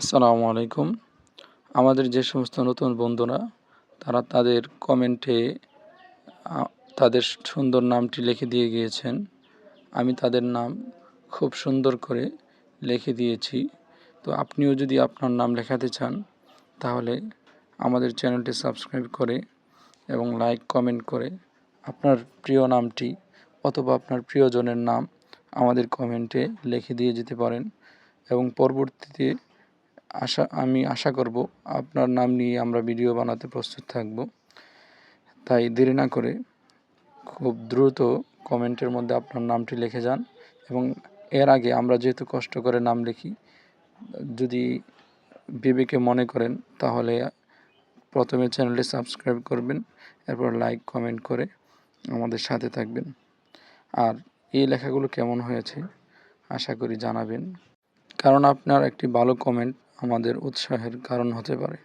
আসসালামু আলাইকুম। আমাদের যে সমস্ত নতুন বন্ধুরা, তারা তাদের কমেন্টে তাদের সুন্দর নামটি লিখে দিয়ে গিয়েছেন। আমি তাদের নাম খুব সুন্দর করে লিখে দিয়েছি। তো আপনিও যদি আপনার নাম লেখাতে চান, তাহলে আমাদের চ্যানেলটি সাবস্ক্রাইব করে এবং লাইক, কমেন্ট করে আপনার প্রিয় নামটি অথবা আপনার প্রিয়জনের নাম আমাদের কমেন্টে লিখে দিয়ে যেতে পারেন। এবং পরবর্তীতে আশা, আমি আশা করব আপনার নাম নিয়ে আমরা ভিডিও বানাতে প্রস্তুত থাকব। তাই দেরি না করে খুব দ্রুত কমেন্টের মধ্যে আপনার নামটি লিখে যান এবং এর আগে আমরা যেহেতু কষ্ট করে নাম লিখি, যদি বিবেকে মনে করেন তাহলে প্রথমে চ্যানেলটি সাবস্ক্রাইব করবেন, এরপর লাইক, কমেন্ট করে আমাদের সাথে থাকবেন। আর এই লেখাগুলো কেমন হয়েছে আশা করি জানাবেন। কারণ আপনার একটি ভালো কমেন্ট আমাদের উৎসাহের কারণ হতে পারে।